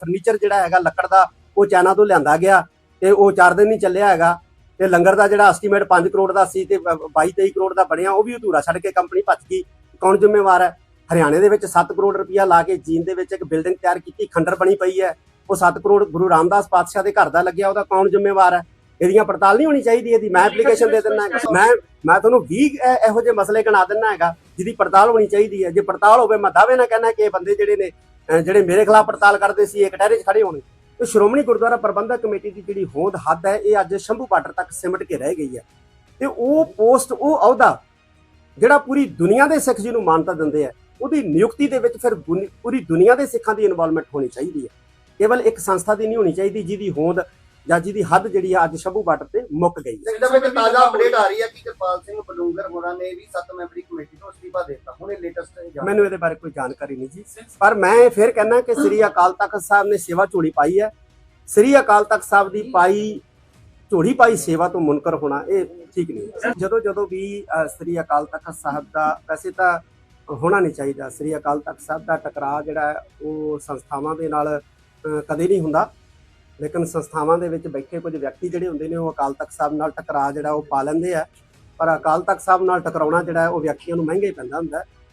Furniture ਜਿਹੜਾ ਹੈਗਾ ਲੱਕੜ ਦਾ, ਉਹ ਚਾਈਨਾ ਤੋਂ ਲਿਆਂਦਾ ਗਿਆ ਤੇ ਉਹ 4 ਦਿਨ ਨਹੀਂ ਚੱਲਿਆ ਹੈਗਾ। ਤੇ ਲੰਗਰ ਦਾ ਜਿਹੜਾ ਐਸਟੀਮੇਟ 5 ਕਰੋੜ ਦਾ ਸੀ ਤੇ 22 23 ਕਰੋੜ ਦਾ ਬਣਿਆ, ਉਹ ਵੀ ਅਧੂਰਾ ਛੱਡ ਕੇ ਕੰਪਨੀ ਭੱਜ ਗਈ। ਕੌਣ ਜ਼ਿੰਮੇਵਾਰ ਹੈ? ਹਰਿਆਣੇ ਦੇ ਵਿੱਚ 7 ਕਰੋੜ ਰੁਪਇਆ ਲਾ ਕੇ ਜੀਨ ਦੇ ਵਿੱਚ ਇੱਕ ਬਿਲਡਿੰਗ ਤਿਆਰ ਕੀਤੀ, ਖੰਡਰ ਬਣੀ ਪਈ ਹੈ। ਉਹ 7 ਕਰੋੜ ਗੁਰੂ ਰਾਮਦਾਸ ਪਾਤਸ਼ਾਹ ਦੇ ਘਰ ਦਾ ਲੱਗਿਆ, ਉਹਦਾ ਕੌਣ ਜ਼ਿੰਮੇਵਾਰ ਹੈ? ਇਹਦੀਆਂ ਪੜਤਾਲ ਨਹੀਂ ਹੋਣੀ ਚਾਹੀਦੀ, ਇਹਦੀ ਮੈਂ ਐਪਲੀਕੇਸ਼ਨ ਦੇ ਦਿੰਦਾ ਮੈਂ ਮੈਂ ਤੁਹਾਨੂੰ 20 ਇਹੋ ਜਿਹੇ ਮਸਲੇ ਗਣਾ ਦਿੰਦਾ ਹੈਗਾ, ਜਿਹਦੀ ਪੜਤਾਲ ਹੋਣੀ ਚਾਹੀਦੀ ਹੈ। ਜੇ ਪੜਤਾਲ ਹੋਵੇ, ਮੈਂ ਦਾਅਵੇ ਨਾਲ ਕਹਿਣਾ ਕਿ ਇਹ ਬੰਦੇ ਜਿਹੜੇ ਨੇ ਜਿਹੜੇ ਮੇਰੇ ਖਿਲਾਫ ਪੜਤਾਲ ਕਰਦੇ ਸੀ, ਇਹ ਕਟਹਿਰੇ 'ਚ ਖੜੇ ਹੋਣੇ। ਤੇ ਸ਼੍ਰੋਮਣੀ ਗੁਰਦੁਆਰਾ ਪ੍ਰਬੰਧਕ ਕਮੇਟੀ ਦੀ ਜਿਹੜੀ ਹੋਂਦ ਹੱਦ ਹੈ, ਇਹ ਅੱਜ ਸ਼ੰਭੂ ਬਾਰਡਰ ਤੱਕ ਸਿਮਟ ਕੇ ਰਹਿ ਗਈ ਹੈ। ਤੇ ਉਹ ਪੋਸਟ, ਉਹ ਅਹੁਦਾ ਜਿਹੜਾ ਪੂਰੀ ਦੁਨੀਆ ਦੇ ਸਿੱਖ ਜੀ ਨੂੰ ਮਾਨਤਾ ਦਿੰਦੇ ਆ, ਉਹਦੀ ਨਿਯੁਕਤੀ ਦੇ ਵਿੱਚ ਫਿਰ ਗੁਨੀ- ਪੂਰੀ ਦੁਨੀਆ ਦੇ ਸਿੱਖਾਂ ਦੀ ਇਨਵੋਲਵਮੈਂਟ ਹੋਣੀ ਚਾਹੀਦੀ ਹੈ। ਕੇਵਲ ਇੱਕ ਸੰਸਥਾ ਦੀ ਨਹੀਂ ਹੋਣੀ ਚਾਹੀਦੀ, ਜਿਹਦੀ ਹੋਂਦ ਜਾਂ ਜਿਹਦੀ ਹੱਦ ਜਿਹੜੀ ਆ ਅੱਜ ਸ਼ੰਭੂ ਬਾਰਡਰ ਤੇ ਮੁੱਕ ਗਈ ਹੈ। ਸਿੱਖਾਂ ਵਿੱਚ ਤਾਜ਼ਾ ਅਪਡੇਟ ਆ ਰਹੀ ਹੈ ਕਿ ਕਿਰਪਾਲ ਸਿੰਘ ਬਲੂੰਗਰ ਹੋਰਾਂ ਨੇ ਵੀ ਸੱਤ ਮੈਂਬਰੀ ਕਮੇਟੀ ਤੋਂ ਅਸਤੀਫਾ ਦੇ ਦਿੱਤਾ ਲੇਟੈਸਟ ਮੈਨੂੰ ਇਹਦੇ ਬਾਰੇ ਕੋਈ ਜਾਣਕਾਰੀ ਨਹੀਂ ਜੀ। ਪਰ ਮੈਂ ਫਿਰ ਕਹਿੰਦਾ ਕਿ ਸ੍ਰੀ ਅਕਾਲ ਤਖਤ ਸਾਹਿਬ ਨੇ ਸੇਵਾ ਝੋਲੀ ਪਾਈ ਹੈ। ਸ੍ਰੀ ਅਕਾਲ ਤਖਤ ਸਾਹਿਬ ਦੀ ਪਾਈ, ਝੋਲੀ ਪਾਈ ਸੇਵਾ ਤੋਂ ਮੁਨਕਰ ਹੋਣਾ, ਇਹ ਠੀਕ ਨਹੀਂ ਹੈ। ਜਦੋਂ ਜਦੋਂ ਵੀ ਸ੍ਰੀ ਅਕਾਲ ਤਖਤ ਸਾਹਿਬ ਦਾ, ਵੈਸੇ ਤਾਂ ਹੋਣਾ ਨਹੀਂ ਚਾਹੀਦਾ। ਸ੍ਰੀ ਅਕਾਲ ਤਖਤ ਸਾਹਿਬ ਦਾ ਟਕਰਾਅ ਜਿਹੜਾ ਉਹ ਸੰਸਥਾਵਾਂ ਦੇ ਨਾਲ ਕਦੇ ਨਹੀਂ ਹੁੰਦਾ। ਲੇਕਿਨ ਸੰਸਥਾਵਾਂ ਦੇ ਵਿੱਚ ਬੈਠੇ ਕੁਝ ਵਿਅਕਤੀ ਜਿਹੜੇ ਹੁੰਦੇ ਨੇ, ਉਹ ਅਕਾਲ ਤਖਤ ਸਾਹਿਬ ਨਾਲ ਟਕਰਾਅ ਜਿਹੜਾ ਉਹ ਪਾ ਲੈਂਦੇ ਆ। ਪਰ ਅਕਾਲ ਤਖਤ ਸਾਹਿਬ ਨਾਲ ਟਕਰਾਉਣਾ ਜਿਹੜਾ ਉਹ ਵਿਅਕਤੀਆਂ ਨੂੰ ਮਹਿੰਗਾ ਹੀ ਪੈਂਦਾ ਹੁੰਦਾ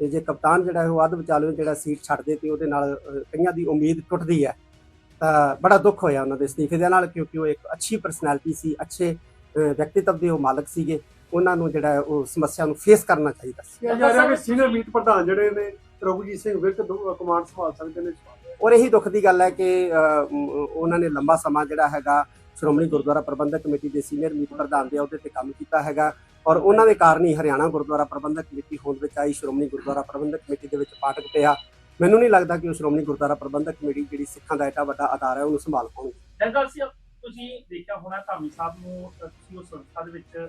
ਤੇ ਜੇ ਕਪਤਾਨ ਜਿਹੜਾ ਹੈ ਉਹ ਅੱਧ ਵਿਚਾਲੇ ਜਿਹੜਾ ਸੀਟ ਛੱਡ ਦੇ ਤੇ ਉਹਦੇ ਨਾਲ ਕਈਆਂ ਦੀ ਉਮੀਦ ਟੁੱਟਦੀ ਹੈ ਤਾਂ ਬੜਾ ਦੁੱਖ ਹੋਇਆ ਉਹਨਾਂ ਦੇ ਅਸਤੀਫੇ ਦੇ ਨਾਲ ਕਿਉਂਕਿ ਉਹ ਇੱਕ ਅੱਛੀ ਪਰਸਨੈਲਿਟੀ ਸੀ ਅੱਛੇ ਵਿਅਕਤੀਤਵ ਦੇ ਉਹ ਮਾਲਕ ਸੀਗੇ। ਉਹਨਾਂ ਨੂੰ ਜਿਹੜਾ ਉਹ ਸਮੱਸਿਆ ਨੂੰ ਫੇਸ ਕਰਨਾ ਚਾਹੀਦਾ ਸੀ। ਜਾ ਰਿਹਾ ਕਿ ਸੀਨੀਅਰ ਮੀਤ ਪ੍ਰਧਾਨ ਜਿਹੜੇ ਨੇ ਰਘੁਜੀਤ ਸਿੰਘ ਵਿਰਕ ਦੋ ਕਮਾਂਡ ਸੰਭਾਲ ਸਕਦੇ ਨੇ ਔਰ ਇਹੀ ਦੁੱਖ ਦੀ ਗੱਲ ਹੈ ਕਿ ਉਹਨਾਂ ਨੇ ਲੰਬਾ ਸਮਾਂ ਜਿਹੜਾ ਹੈਗਾ ਸ਼੍ਰੋਮਣੀ ਗੁਰਦੁਆਰਾ ਪ੍ਰਬੰਧਕ ਕਮੇਟੀ ਦੇ ਸੀਨੀਅਰ ਮੀਤ ਪ੍ਰਧਾਨ ਦੇ ਅਹੁਦੇ ਤੇ ਕੰਮ ਕੀਤਾ ਹੈਗਾ। ਔਰ ਉਹਨਾਂ ਦੇ ਕਾਰਨ ਹੀ ਹਰਿਆਣਾ ਗੁਰਦੁਆਰਾ ਪ੍ਰਬੰਧਕ ਕਮੇਟੀ ਹੋਂਦ ਵਿੱਚ ਆਈ ਸ਼੍ਰੋਮਣੀ ਗੁਰਦੁਆਰਾ ਪ੍ਰਬੰਧਕ ਕਮੇਟੀ ਦੇ ਵਿੱਚ ਪਾਟਕ ਪਿਆ। ਮੈਨੂੰ ਨਹੀਂ ਲੱਗਦਾ ਕਿ ਉਹ ਸ਼੍ਰੋਮਣੀ ਗੁਰਦੁਆਰਾ ਪ੍ਰਬੰਧਕ ਕਮੇਟੀ ਜਿਹੜੀ ਸਿੱਖਾਂ ਦਾ ਏਡਾ ਵੱਡਾ ਅਦਾਰਾ ਹੈ ਉਹਨੂੰ ਸੰਭਾਲ ਪਾਉਣਗੇ। ਜਨਰਲ ਸੀ ਤੁਸੀਂ ਦੇਖਿਆ ਹੋਣਾ ਧਾਮੀ ਸਾਹਿਬ ਨੂੰ ਤੁਸੀਂ ਉਸ ਸੰਸਥਾ ਦੇ ਵਿੱਚ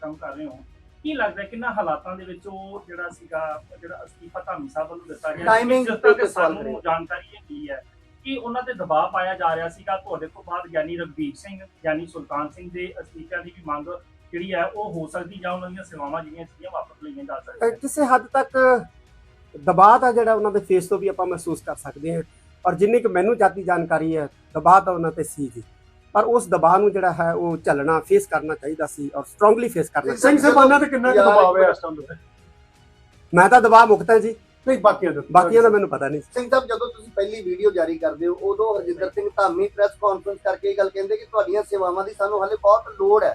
ਕੰਮ ਕਰ ਰਹੇ ਹੋ। ਕੀ ਲੱਗਦਾ ਕਿੰਨਾ ਹਾਲਾਤਾਂ ਦੇ ਵਿੱਚ ਉਹ ਜਿਹੜਾ ਸੀਗਾ ਜਿਹੜਾ ਅਸਤੀਫਾ ਧਾਮੀ ਸਾਹਿਬ ਵੱਲੋਂ ਦਿੱਤਾ ਗਿਆ ਤਰ੍ਹਾਂ ਤੇ ਸਾਨੂੰ ਜਾਣਕਾਰੀ ਇਹ ਕੀ ਹੈ ਕਿ ਉਹਨਾਂ ਤੇ ਦਬਾਅ ਪਾਇਆ ਜਾ ਰਿਹਾ ਸੀਗਾ। ਤੁਹਾਡੇ ਤੋਂ ਬਾਅਦ ਗਿਆਨੀ ਰਗਵੀਰ ਸਿੰਘ ਗਿਆਨੀ ਸੁਲਤਾਨ ਸਿੰਘ ਦੇ ਅਸਤੀਫਿਆਂ ਦੀ ਵੀ ਮੰਗ ਜਿਹੜੀ ਹੈ ਉਹ ਹੋ ਸਕਦੀ ਜਾਂ ਉਹਨਾਂ ਦੀਆਂ ਸੇਵਾਵਾਂ ਜਿਹੜੀਆਂ ਸੀਗੀਆਂ ਵਾਪਸ ਲਈਆਂ ਜਾ ਸਕਦੀਆਂ ਕਿਸੇ ਹੱਦ ਤੱਕ ਦਬਾਅ ਤਾਂ ਜਿਹੜਾ ਉਹਨਾਂ ਦੇ ਫੇਸ ਤੋਂ ਵੀ ਆਪਾਂ ਮਹਿਸੂਸ ਕਰ ਸਕਦੇ ਹਾਂ ਔਰ ਜਿੰਨੀ ਕਿ ਮੈਨੂੰ ਜਾਤੀ ਜਾਣਕਾਰੀ ਹੈ ਦਬਾਅ ਤਾਂ ਉਹਨਾਂ ਤੇ ਸੀ ਜੀ। ਪਰ ਉਸ ਦਬਾਅ ਨੂੰ ਜਿਹੜਾ ਹੈ ਉਹ ਝੱਲਣਾ ਫੇਸ ਕਰਨਾ ਚਾਹੀਦਾ ਸੀ ਔਰ ਸਟਰੋਂਗਲੀ ਫੇਸ ਕਰਨਾ ਸਿੰਘ ਸਾਹਿਬਾਨਾਂ ਤੇ ਕਿੰਨਾ ਕੁ ਦਬਾਅ ਹੈ ਇਸ ਟਾਈਮ ਤੇ ਮੈਂ ਤਾਂ ਦਬਾਅ ਮੁਕਤ ਹਾਂ ਜੀ। ਨਹੀਂ ਬਾਕੀਆਂ ਦੇ। ਬਾਕੀਆਂ ਦਾ ਮੈਨੂੰ ਪਤਾ ਨਹੀਂ। ਸਿੰਘ ਸਾਹਿਬ ਜਦੋਂ ਤੁਸੀਂ ਪਹਿਲੀ ਵੀਡੀਓ ਜਾਰੀ ਕਰਦੇ ਹੋ ਉਦੋਂ ਹਰਜਿੰਦਰ ਸਿੰਘ ਧਾਮੀ ਪ੍ਰੈਸ ਕਾਨਫਰੰਸ ਕਰਕੇ ਇਹ ਗੱਲ ਕਹਿੰਦੇ ਕਿ ਤੁਹਾਡੀਆਂ ਸੇਵਾਵਾਂ ਦੀ ਸਾਨੂੰ ਹਾਲੇ ਬਹੁਤ ਲੋੜ ਹੈ।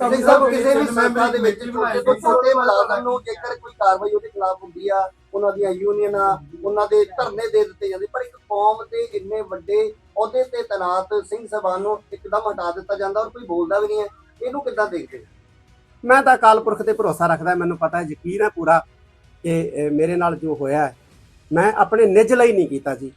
ਸਿੰਘ ਸਾਹਿਬ ਕਿਸੇ ਵੀ ਸੰਸਥਾ ਦੇ ਵਿੱਚ ਤੋਂ ਛੋਟੇ ਮੁਲਾਜ਼ਮ ਨੂੰ ਜੇਕਰ ਕੋਈ ਕਾਰਵਾਈ ਉਹਦੇ ਖਿਲਾਫ ਹੁੰਦੀ ਆ ਉਹਨਾਂ ਦੀਆਂ ਯੂਨੀਅਨਾਂ ਉਹਨਾਂ ਦੇ ਧਰਨੇ ਦੇ ਦਿੱਤੇ ਜਾਂਦੇ। ਪਰ ਇੱਕ ਕੌਮ ਦੇ ਇੰਨੇ ਵੱਡੇ ਅਹੁਦੇ ਤੇ ਤੈਨਾਤ ਸਿੰਘ ਸਭਾ ਨੂੰ ਇੱਕਦਮ ਹਟਾ ਦਿੱਤਾ ਜਾਂਦਾ ਔਰ ਕੋਈ ਬੋਲਦਾ ਵੀ ਨਹੀਂ ਹੈ। ਇਹਨੂੰ ਕਿੱਦਾਂ ਦੇਖਦੇ ਹੋ? ਮੈਂ ਤਾਂ ਅਕਾਲ ਪੁਰਖ ਤੇ ਭਰੋਸਾ ਰੱਖਦਾ ਮੈਨੂੰ ਪਤਾ ਹੈ ਯਕੀਨ ਹੈ ਪੂਰਾ ਕਿ ਮੇਰੇ ਨਾਲ ਜੋ ਹੋਇਆ ਮੈਂ ਆਪਣੇ ਨਿੱਜ ਲਈ ਨਹੀਂ ਕੀਤਾ ਜੀ।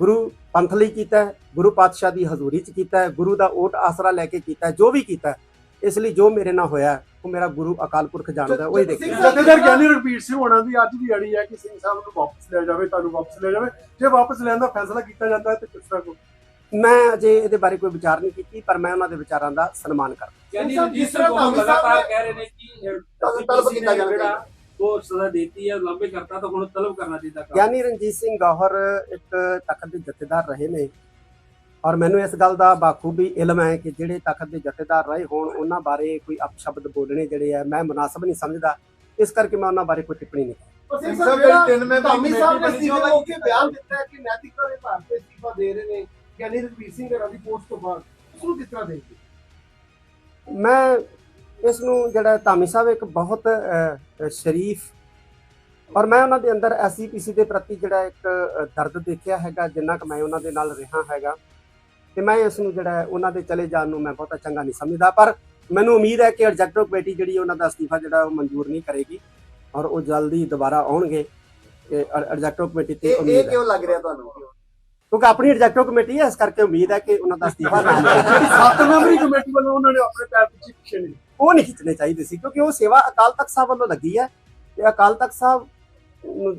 ਗੁਰੂ ਪੰਥ ਲਈ ਕੀਤਾ ਗੁਰੂ ਪਾਤਸ਼ਾਹ ਦੀ ਹਜ਼ੂਰੀ 'ਚ ਕੀਤਾ ਗੁਰੂ ਦਾ ਓਟ ਆਸਰਾ ਲੈ ਕੇ ਕੀਤਾ ਜੋ ਵੀ ਕੀਤਾ ਇਸ ਲਈ ਜੋ ਮੇਰੇ ਨਾਲ ਹੋਇਆ ਹੈ, ਉਹ ਮੇਰਾ ਗੁਰੂ ਅਕਾਲ ਪੁਰਖ ਜਾਣਦਾ ਹੈ, ਉਹੀ ਦੇਖੇਗਾ ਜਥੇਦਾਰ ਗਿਆਨੀ ਰਘਬੀਰ ਸਿੰਘ ਹੋਣਾ ਦੀ ਅੱਜ ਦੀ ਅੜੀ ਹੈ ਕਿ ਸਿੰਘ ਸਾਹਿਬ ਨੂੰ ਵਾਪਸ ਲਿਆ ਜਾਵੇ ਤੁਹਾਨੂੰ ਵਾਪਸ ਲਿਆ ਜਾਵੇ। ਜੇ ਵਾਪਸ ਲੈਣ ਦਾ ਫੈਸਲਾ ਕੀਤਾ ਜਾਂਦਾ ਹੈ ਤੇ ਕਿਸ ਤਰ੍ਹਾਂ ਕੋ ਮੈਂ ਅਜੇ ਇਹਦੇ ਬਾਰੇ ਕੋਈ ਵਿਚਾਰ ਨਹੀਂ ਕੀਤੀ ਪਰ ਮੈਂ ਉਹਨਾਂ ਦੇ ਵਿਚਾਰਾਂ ਦਾ ਸਨਮਾਨ ਕਰਦਾ ਯਾਨੀ ਜਿਸ ਤਰ੍ਹਾਂ ਬਹੁਤ ਧਾਮੀ ਸਾਹਿਬ ਲਗਾਤਾਰ ਨੇ- ਕਹਿ ਰਹੇ ਨੇ ਕਿ ਤਲਬ- ਕੀਤਾ ਜਿਹੜਾ ਉਹ ਸਜ਼ਾ ਦਿੱਤੀ ਹੈ ਲੰਬੇ ਕਰਤਾ ਤਾਂ ਹੁਣ ਤਲਬ ਕਰਨਾ ਚਾਹੀਦਾ। ਗਿਆਨੀ ਰਣਜੀਤ ਸਿੰਘ ਗੌਹਰ ਇੱਕ ਤਖਤ ਦੇ ਜਥੇਦਾਰ ਰਹੇ ਨੇ। ਔਰ ਮੈਨੂੰ ਇਸ ਗੱਲ ਦਾ ਬਾਖੂਬੀ ਇਲਮ ਹੈ ਕਿ ਜਿਹੜੇ ਤਖਤ ਦੇ ਜਥੇਦਾਰ ਰਹੇ ਹੋਣ ਉਹਨਾਂ ਬਾਰੇ ਕੋਈ ਅਪਸ਼ਬਦ ਬੋਲਣੇ ਜਿਹੜੇ ਆ ਮੈਂ ਮੁਨਾਸਬ ਨਹੀਂ ਸਮਝਦਾ। ਇਸ ਕਰਕੇ ਮੈਂ ਉਹਨਾਂ ਬਾਰੇ ਕੋਈ ਟਿੱਪਣੀ ਨਹੀਂ ਸਿੰਘ ਸਰ, ਸਾਹਿਬ ਜਿਹੜੀ ਜਿਹੜਾ ਤਿੰਨ ਮੈਂਬਰੀ ਧਾਮੀ ਸਾਹਿਬ ਨੇ ਕਮੇਟੀ ਬਣੀ ਸੀ, ਅਸਤੀਫੇ ਉਹਦਾ ਹੋ ਕੇ ਬਿਆਨ ਦਿੱਤਾ ਹੈ ਕਿ ਨੈਤਿਕਤਾ ਦੇ ਆਧਾਰ ਤੇ ਅਸਤੀਫਾ ਦੇ ਰਹੇ ਨੇ ਗਿਆਨੀ ਰਘਬੀਰ ਸਿੰਘ ਘਰਾਂ ਦੀ ਪੋਸਟ ਤੋਂ ਬਾਅਦ। ਉਸ ਨੂੰ ਕਿਸ ਤਰ੍ਹਾਂ ਦੇਖਦੇ ਮੈਂ ਇਸ ਨੂੰ ਜਿਹੜਾ ਧਾਮੀ ਸਾਹਿਬ ਇੱਕ ਬਹੁਤ ਸ਼ਰੀਫ ਔਰ ਮੈਂ ਉਹਨਾਂ ਦੇ ਅੰਦਰ ਐਸਜੀਪੀਸੀ ਦੇ ਪ੍ਰਤੀ ਜਿਹੜਾ ਇੱਕ ਦਰਦ ਦੇਖਿਆ ਹੈਗਾ ਜਿੰਨਾ ਕਿ ਮੈਂ ਉਹਨਾਂ ਦੇ ਨਾਲ ਰਿਹਾ ਹੈਗਾ। ਤੇ ਮੈਂ ਇਸ ਨੂੰ ਜਿਹੜਾ ਉਹਨਾਂ ਦੇ ਚਲੇ ਜਾਣ ਨੂੰ ਮੈਂ ਬਹੁਤਾ ਚੰਗਾ ਨਹੀਂ ਸਮਝਦਾ ਪਰ ਮੈਨੂੰ ਉਮੀਦ ਹੈ ਕਿ ਐਗਜ਼ੈਕਟਿਵ ਕਮੇਟੀ ਜਿਹੜੀ ਉਹਨਾਂ ਦਾ ਅਸਤੀਫਾ ਜਿਹੜਾ ਉਹ ਮਨਜ਼ੂਰ ਨਹੀਂ ਕਰੇਗੀ ਔਰ ਉਹ ਜਲਦੀ ਦੁਬਾਰਾ ਆਉਣਗੇ। ਐਗਜ਼ੈਕਟਿਵ ਕਮੇਟੀ ਤੇ ਇਹ ਇਹ ਉਮੀਦ ਹੈ। ਕਿਉਂ ਲੱਗ ਰਿਹਾ ਤੁਹਾਨੂੰ? ਕਿਉਂਕਿ ਆਪਣੀ ਐਗਜ਼ੈਕਟਿਵ ਕਮੇਟੀ ਹੈ ਇਸ ਕਰਕੇ ਉਮੀਦ ਹੈ ਕਿ ਉਹਨਾਂ ਦਾ ਅਸਤੀਫਾ ਨਾ ਜਿਹੜੀ ਸੱਤ ਮੈਂਬਰੀ ਕਮੇਟੀ ਵੱਲੋਂ ਉਹਨਾਂ ਨੇ ਆਪਣੇ ਪੈਰ ਪਿੱਛੇ ਪਿੱਛੇ ਨਹੀਂ ਉਹ ਨਹੀਂ ਖਿੱਚਣੇ ਚਾਹੀਦੇ ਸੀ ਕਿਉਂਕਿ ਉਹ ਸੇਵਾ ਅਕਾਲ ਤਖਤ ਸਾਹਿਬ ਵੱਲੋਂ ਲੱਗੀ ਹੈ। ਤੇ ਅਕਾਲ ਤਖਤ ਸਾਹਿਬ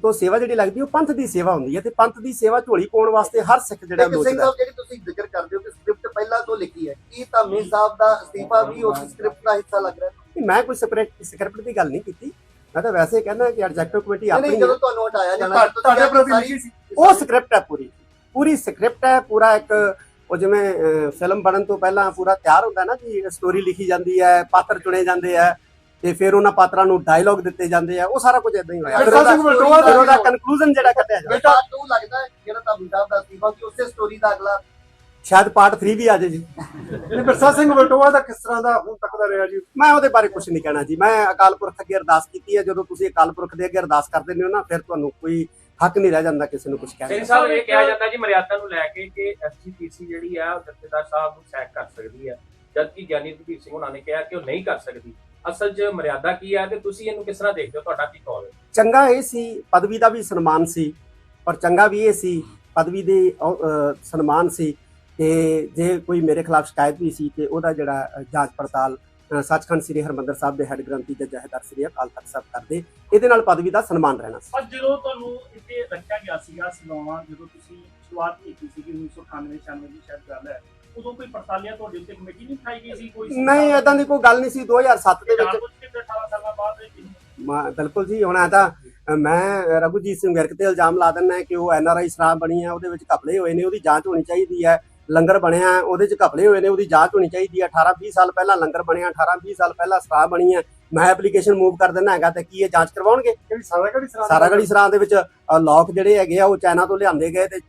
ਤੋਂ ਸੇਵਾ ਜਿਹੜੀ ਲੱਗਦੀ ਉਹ ਪੰਥ ਦੀ ਸੇਵਾ ਹੁੰਦੀ ਹੈ ਤੇ ਪੰਥ ਦੀ ਸੇਵਾ ਝੋਲੀ ਪਾਉਣ ਵਾਸਤੇ ਹਰ ਸਿੱਖ ਜਿਹੜਾ ਇੱਕ ਸਿੰਘ ਲੋਚਦਾ ਸਾਹਿਬ ਜਿਹੜੀ ਤੁਸੀਂ ਜ਼ਿਕਰ ਕਰਦੇ ਹੋ ਕਿ ਸਕ੍ਰਿਪਟ ਪਹਿਲਾਂ ਤੋਂ ਲਿਖੀ ਹੈ ਕੀ ਧਾਮੀ ਸਾਹਿਬ ਦਾ ਅਸਤੀਫਾ ਵੀ ਉਸ ਸਕ੍ਰਿਪਟ ਦਾ ਹਿੱਸਾ ਲੱਗ ਰਿਹਾ? ਹੈ? ਕਿ ਮੈਂ ਕੋਈ ਸਕ੍ਰਿਪਟ ਸਕ੍ਰਿਪਟ ਦੀ ਗੱਲ ਨਹੀਂ ਕੀਤੀ। ਮੈਂ ਤਾਂ ਵੈਸੇ ਕਹਿੰਦਾ ਕਿ ਐਗਜ਼ੈਕਟਿਵ ਕਮੇਟੀ ਆਪਣੀ ਜਦੋਂ ਤੁਹਾਨੂੰ ਹਟਾਇਆ ਜਾਣਾ ਤੁਹਾਡੇ ਕਿ ਪ੍ਰਤੀ ਲਿਖੀ ਸੀ। ਉਹ ਸਕ੍ਰਿਪਟ ਹੈ ਪੂਰੀ। ਪੂਰੀ ਸਕ੍ਰਿਪਟ ਹੈ ਪੂਰਾ ਇੱਕ ਉਹ ਜਿਵੇਂ ਫਿਲਮ ਬਣਨ ਤੋਂ ਪਹਿਲਾਂ ਪੂਰਾ ਤਿਆਰ ਹੁੰਦਾ ਨਾ ਜੀ ਸਟੋਰੀ ਲਿਖੀ ਜਾਂਦੀ ਹੈ ਪਾਤਰ ਚੁਣੇ ਜਾਂਦੇ ਆ। ਤੇ ਫਿਰ ਉਹਨਾਂ ਪਾਤਰਾਂ ਨੂੰ ਡਾਇਲੌਗ ਦਿੱਤੇ ਜਾਂਦੇ ਆ ਉਹ ਸਾਰਾ ਕੁਝ ਇਦਾਂ ਹੀ ਹੋਇਆ। ਫਿਰ ਉਹਦਾ ਫਿਰ ਕਨਕਲੂਜਨ ਜਿਹੜਾ ਕੱਢਿਆ ਜਾਂਦਾ ਬੇਟਾ ਤੂੰ ਲੱਗਦਾ ਹੈ ਜਿਹੜਾ ਧਾਮੀ ਸਾਹਿਬ ਦਾ ਅਸਤੀਫਾ ਕਿ ਉਸੇ ਸਟੋਰੀ ਦਾ ਅਗਲਾ ਸ਼ਾਇਦ ਪਾਰਟ 3 ਵੀ ਆ ਜਾਏ ਜੀ। ਇਹਨੇ ਬਿਰਸਾ ਸਿੰਘ ਵਲਟੋਆ ਦਾ ਕਿਸ ਤਰ੍ਹਾਂ ਦਾ ਹੁਣ ਤੱਕ ਦਾ ਰਿਹਾ ਜੀ? ਮੈਂ ਉਹਦੇ ਬਾਰੇ ਕੁਝ ਨਹੀਂ ਕਹਿਣਾ ਜੀ। ਮੈਂ ਅਕਾਲ ਪੁਰਖ ਅੱਗੇ ਅਰਦਾਸ ਕੀਤੀ ਹੈ। ਜਦੋਂ ਤੁਸੀਂ ਅਕਾਲ ਪੁਰਖ ਦੇ ਅੱਗੇ ਅਰਦਾਸ ਕਰਦੇ ਨੇ ਹੋ ਨਾ ਫਿਰ ਤੁਹਾਨੂੰ ਕੋਈ ਹੱਕ ਨਹੀਂ ਰਹਿ ਜਾਂਦਾ ਕਿਸੇ ਨੂੰ ਕੁਝ ਕਹਿਣ ਸਿੰਘ ਦਾ ਸਾਹਿਬ ਇਹ ਕਿਹਾ ਜਾਂਦਾ ਜੀ ਮਰਿਆਦਾ ਨੂੰ ਲੈ ਕੇ ਕਿ ਐਸਜੀਪੀਸੀ ਜਿਹੜੀ ਆ ਉਹ ਜਥੇਦਾਰ ਸਾਹਿਬ ਨੂੰ ਸੈਕ ਕਰ ਸਕਦੀ ਹੈ ਜਦਕਿ ਗਿਆਨੀ ਰਣਜੀਤ ਸਿੰਘ ਉਹਨਾਂ ਨੇ ਕਿਹਾ ਕਿ ਉਹ ਨਹੀਂ ਕਰ ਸਕਦੀ। ਅਸਲ 'ਚ ਮਰਿਆਦਾ ਕੀ ਹੈ ਤੇ ਤੁਸੀਂ ਇਹਨੂੰ ਕਿਸ ਤਰ੍ਹਾਂ ਦੇਖਦੇ ਹੋ? ਤੁਹਾਡਾ ਕੀ ਕੌਲ ਹੈ? ਚੰਗਾ ਇਹ ਸੀ ਪਦਵੀ ਦਾ ਵੀ ਸਨਮਾਨ ਸੀ ਪਰ ਚੰਗਾ ਵੀ ਇਹ ਸੀ ਪਦਵੀ ਦੇ ਸਨਮਾਨ ਸੀ ਕਿ ਜੇ ਕੋਈ ਮੇਰੇ ਖਿਲਾਫ ਸ਼ਿਕਾਇਤ ਵੀ ਸੀ ਤੇ ਉਹਦਾ ਜਿਹੜਾ ਜਾਂਚ ਪੜਤਾਲ ਸੱਚਖੰਡ ਸ੍ਰੀ ਹਰਮੰਦਰ ਸਾਹਿਬ ਦੇ ਹੈੱਡ ਗ੍ਰੰਥੀ ਤੇ ਜਹੇਦਾਰ ਸ੍ਰੀ ਅਕਾਲ ਤਖਤ ਸਾਹਿਬ ਕਰਦੇ ਇਹਦੇ ਨਾਲ ਪਦਵੀ ਦਾ ਸਨਮਾਨ ਰਹਿਣਾ ਸੀ। ਪਰ ਜਦੋਂ ਤੁਹਾਨੂੰ ਇੱਥੇ ਰੱਖਿਆ ਗਿਆ ਸੀਗਾ ਸੇਵਾਵਾਂ ਜਦੋਂ ਤੁਸੀਂ ਸ਼ੁਰੂਆਤ ਕੀਤੀ ਸੀ 1998 96 ਦੀ ਸ਼ਾਇਦ ਗੱਲ ਹੈ ਉਦੋਂ ਕੋਈ ਪੜਤਾਲੀਆ ਤੁਹਾਡੇ ਉੱਤੇ ਕਮੇਟੀ ਨਹੀਂ ਉਠਾਈ ਗਈ ਸੀ? ਕੋਈ ਨਹੀਂ ਇਦਾਂ ਦੀ ਕੋਈ ਗੱਲ ਨਹੀਂ ਸੀ। 2007 ਦੇ ਵਿੱਚ ਜਾਣ ਬੁੱਝ ਕੇ ਫਿਰ 18 ਸਾਲਾਂ ਬਾਅਦ ਇਹ ਚੀਜ਼ ਮੈਂ- ਬਿਲਕੁਲ ਜੀ ਹੁਣ ਤਾਂ ਅ, ਮੈਂ ਰਘੁਜੀਤ ਸਿੰਘ ਵਿਰਕ ਤੇ ਇਲਜ਼ਾਮ ਲਾ ਦਿੰਦਾ ਕਿ ਉਹ ਐਨਆਰਆਈ ਸ਼ਰਾਬ ਬਣੀ ਹੈ ਉਹਦੇ ਵਿੱਚ ਘਪਲੇ ਹੋਏ ਨੇ ਉਹਦੀ ਜਾਂਚ ਹੋਣੀ ਚਾਹੀਦੀ ਹੈ। ਲੰਗਰ ਬਣਿਆ ਹੈ, ਉਹਦੇ ਵਿੱਚ ਘਪਲੇ ਹੋਏ ਨੇ ਉਹਦੀ ਜਾਂਚ ਹੋਣੀ ਚਾਹੀਦੀ ਹੈ। 18 20 ਸਾਲ ਪਹਿਲਾਂ ਲੰਗਰ ਬਣਿਆ 18 20 ਸਾਲ ਪਹਿਲਾਂ ਸ਼ਰਾਬ ਬਣੀ ਹੈ। ਮੈਂ ਐਪਲੀਕੇਸ਼ਨ ਮੂਵ ਕਰ ਦਿੰਦਾ ਹੈਗਾ ਤੇ ਕੀ ਇਹ ਜਾਂਚ ਕਰਵਾਉਣਗੇ? ਕਿਹੜੀ ਸਾਰਾ ਸਾਰਾਗੜੀ ਸਰਾਂ ਦੇ ਵਿੱਚ ਲੋਕ ਜਿਹੜੇ ਹੈਗੇ ਆ ਉਹ ਚਾਈਨਾ ਤੋਂ ਲਿਆਂਦੇ ਗਏ ਤੇ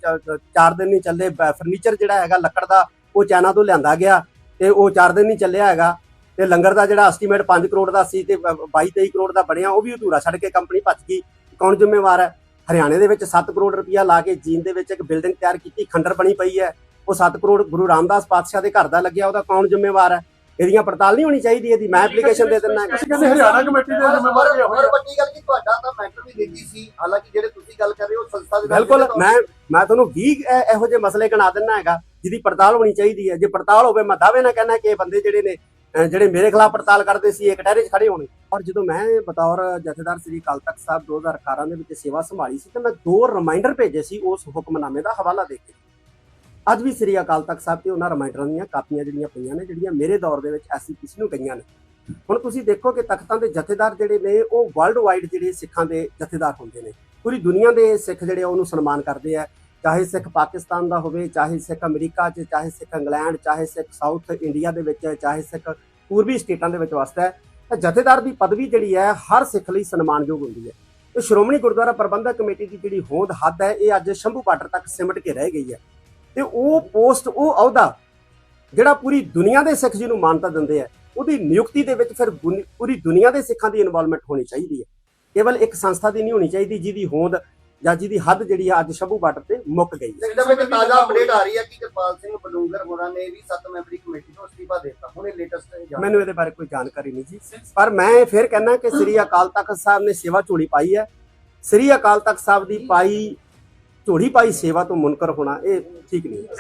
4 ਦਿਨ ਨਹੀਂ ਚੱਲੇ ਫਰਨੀਚਰ ਜਿਹੜਾ ਹੈਗਾ ਲੱਕੜ ਦਾ ਉਹ ਚਾਈਨਾ ਤੋਂ ਲਿਆਂਦਾ ਗਿਆ ਤੇ ਉਹ 4 ਦਿਨ ਨਹੀਂ ਚੱਲਿਆ ਹੈਗਾ। ਤੇ ਲੰਗਰ ਦਾ ਜਿਹੜਾ ਐਸਟੀਮੇਟ 5 ਕਰੋੜ ਦਾ ਸੀ ਤੇ 22 23 ਕਰੋੜ ਦਾ ਬਣਿਆ, ਉਹ ਵੀ ਅਧੂਰਾ ਛੱਡ ਕੇ ਕੰਪਨੀ ਭੱਜ ਗਈ। ਕੌਣ ਜ਼ਿੰਮੇਵਾਰ ਹੈ? ਹਰਿਆਣੇ ਦੇ ਵਿੱਚ 7 ਕਰੋੜ ਰੁਪਇਆ ਲਾ ਕੇ ਜੀਨ ਦੇ ਵਿੱਚ ਇੱਕ ਬਿਲਡਿੰਗ ਤਿਆਰ ਕੀਤੀ, ਖੰਡਰ ਬਣੀ ਪਈ ਹੈ। ਉਹ 7 ਕਰੋੜ ਗੁਰੂ ਰਾਮਦਾਸ ਪਾਤਸ਼ਾਹ ਦੇ ਘਰ ਦਾ ਲੱਗਿਆ, ਉਹਦਾ ਕੌਣ ਜ਼ਿੰਮੇਵਾਰ ਹੈ? ਇਹਦੀਆਂ ਪੜਤਾਲ ਨਹੀਂ ਹੋਣੀ ਚਾਹੀਦੀ ਇਹਦੀ ਮੈਂ ਐਪਲੀਕੇਸ਼ਨ ਦੇ ਦਿੰਦਾ। ਅਸੀਂ ਕਹਿੰਦੇ ਹਰਿਆਣਾ ਕਮੇਟੀ ਦੇ ਜ਼ਿੰਮੇਵਾਰ ਹੋਏ ਔਰ ਵੱਡੀ ਗੱਲ ਕਿ ਤੁਹਾਡਾ ਤਾਂ ਮੈਟਰ ਵੀ ਨਿੱਜੀ ਸੀ। ਹਾਲਾਂਕਿ ਜਿਹੜੇ ਤੁਸੀਂ ਗੱਲ ਕਰ ਰਹੇ ਹੋ ਸੰਸਥਾ ਦੇ ਬਿਲਕੁਲ ਮੈਂ ਮੈਂ ਤੁਹਾਨੂੰ 20 ਇਹ- ਜਿਹੇ ਮਸਲੇ ਗਿਣਾ ਦਿੰਦਾ ਹੈਗਾ ਜਿਹਦੀ ਪੜਤਾਲ ਹੋਣੀ ਚਾਹੀਦੀ ਹੈ। ਜੇ ਪੜਤਾਲ ਹੋਵੇ ਮੈਂ ਦਾਅਵੇ ਨਾਲ ਕਹਿੰਦਾ ਕਿ ਇਹ ਬੰਦੇ ਜਿਹੜੇ ਨੇ ਜਿਹੜੇ ਮੇਰੇ ਖਿਲਾਫ ਪੜਤਾਲ ਕਰਦੇ ਸੀ ਇਹ ਕਟਹਿਰੇ 'ਚ ਖੜੇ ਹੋਣੇ। ਔਰ ਜਦੋਂ ਮੈਂ ਬਤੌਰ ਜਥੇਦਾਰ ਸ੍ਰੀ ਅਕਾਲ ਤਖਤ ਸਾਹਿਬ 2018 ਦੇ ਵਿੱਚ ਸੇਵਾ ਸੰਭਾਲੀ ਸੀ ਤਾਂ ਮੈਂ ਦੋ ਰਿਮਾਈਂਡਰ ਭੇਜੇ ਸੀ ਉਸ ਹੁਕਮਨਾਮੇ ਦਾ ਹਵਾਲਾ ਦੇ ਕੇ। ਅੱਜ ਵੀ ਸ੍ਰੀ ਅਕਾਲ ਤਖਤ ਸਾਹਿਬ ਤੇ ਉਹਨਾਂ ਰਿਮਾਈਂਡਰਾਂ ਦੀਆਂ ਕਾਪੀਆਂ ਜਿਹੜੀਆਂ ਪਈਆਂ ਨੇ, ਜਿਹੜੀਆਂ ਮੇਰੇ ਦੌਰ ਦੇ ਵਿੱਚ ਐਸਸੀਪੀਸੀ ਨੂੰ ਗਈਆਂ ਨੇ। ਹੁਣ ਤੁਸੀਂ ਦੇਖੋ ਕਿ ਤਖਤਾਂ ਦੇ ਜਥੇਦਾਰ ਜਿਹੜੇ ਨੇ, ਉਹ ਵਰਲਡ ਵਾਈਡ ਜਿਹੜੇ ਸਿੱਖਾਂ ਦੇ ਜਥੇਦਾਰ ਹੁੰਦੇ ਨੇ। ਪੂਰੀ ਦੁਨੀਆ ਦੇ ਸਿੱਖ ਜਿਹੜੇ ਉਹਨੂੰ ਸਨਮਾਨ ਕਰਦੇ ਆ। ਚਾਹੇ ਸਿੱਖ ਪਾਕਿਸਤਾਨ ਦਾ ਹੋਵੇ, ਚਾਹੇ ਸਿੱਖ ਅਮਰੀਕਾ 'ਚ, ਚਾਹੇ ਸਿੱਖ ਇੰਗਲੈਂਡ, ਚਾਹੇ ਸਿੱਖ ਸਾਊਥ ਇੰਡੀਆ ਦੇ ਵਿੱਚ, ਚਾਹੇ ਸਿੱਖ ਪੂਰਬੀ ਸਟੇਟਾਂ ਦੇ ਵਿੱਚ ਵਸਦਾ ਹੈ। ਤਾਂ ਜਥੇਦਾਰ ਦੀ ਪਦਵੀ ਜਿਹੜੀ ਹੈ, ਹਰ ਸਿੱਖ ਲਈ ਸਨਮਾਨਯੋਗ ਹੁੰਦੀ ਹੈ। ਤੇ ਸ਼੍ਰੋਮਣੀ ਗੁਰਦੁਆਰਾ ਪ੍ਰਬੰਧਕ ਕਮੇਟੀ ਦੀ ਜਿਹੜੀ ਹੋਂਦ ਹੱਦ ਹੈ, ਇਹ ਅੱਜ ਸ਼ੰਭੂ ਬਾਰਡਰ ਤੱਕ ਸਿਮਟ ਕੇ ਰਹਿ ਗਈ ਹੈ। ਤੇ ਉਹ ਪੋਸਟ ਉਹ ਅਹੁਦਾ ਜਿਹੜਾ ਪੂਰੀ ਦੁਨੀਆ ਦੇ ਸਿੱਖ ਜੀ ਨੂੰ ਮਾਨਤਾ ਦਿੰਦੇ ਆ ਉਹਦੀ ਨਿਯੁਕਤੀ ਦੇ ਵਿੱਚ ਫਿਰ ਪੂਰੀ ਦੁਨੀਆ ਦੇ ਸਿੱਖਾਂ ਦੀ ਇਨਵੋਲਵਮੈਂਟ ਹੋਣੀ ਚਾਹੀਦੀ ਹੈ। ਕੇਵਲ ਇੱਕ ਸੰਸਥਾ ਦੀ ਨਹੀਂ ਹੋਣੀ ਚਾਹੀਦੀ ਜਿਹਦੀ ਹੋਂਦ ਜਾਂ ਜਿਹਦੀ ਹੱਦ ਜਿਹੜੀ ਆ ਅੱਜ ਸ਼ੰਭੂ ਬਾਰਡਰ ਤੇ ਮੁੱਕ ਗਈ ਹੈ। ਸਿਸਟਮ ਵਿੱਚ ਤਾਜ਼ਾ ਅਪਡੇਟ ਆ ਰਹੀ ਹੈ ਕਿ ਕਿਰਪਾਲ ਸਿੰਘ ਬਡੂੰਗਰ ਹੋਰਾਂ ਨੇ ਵੀ 7 ਮੈਂਬਰੀ ਕਮੇਟੀ ਤੋਂ ਅਸਤੀਫਾ ਦਿੱਤਾ। ਹੁਣੇ ਲੇਟੈਸਟ ਮੈਨੂੰ ਇਹਦੇ ਬਾਰੇ ਕੋਈ ਜਾਣਕਾਰੀ ਨਹੀਂ ਜੀ। ਪਰ ਮੈਂ ਫਿਰ ਕਹਿੰਦਾ ਕਿ ਸ੍ਰੀ ਅਕਾਲ ਤਖਤ ਸਾਹਿਬ ਨੇ ਸੇਵਾ ਝੋਲੀ ਪਾਈ ਹੈ। ਸ੍ਰੀ ਅਕਾਲ ਤਖਤ ਸਾਹਿਬ ਦੀ ਪਾਈ ਝੋਲੀ ਪਾਈ ਸੇਵਾ ਤੋਂ ਮੁਨਕਰ ਹੋਣਾ ਇਹ ਠੀਕ ਨਹੀਂ। ਹੈ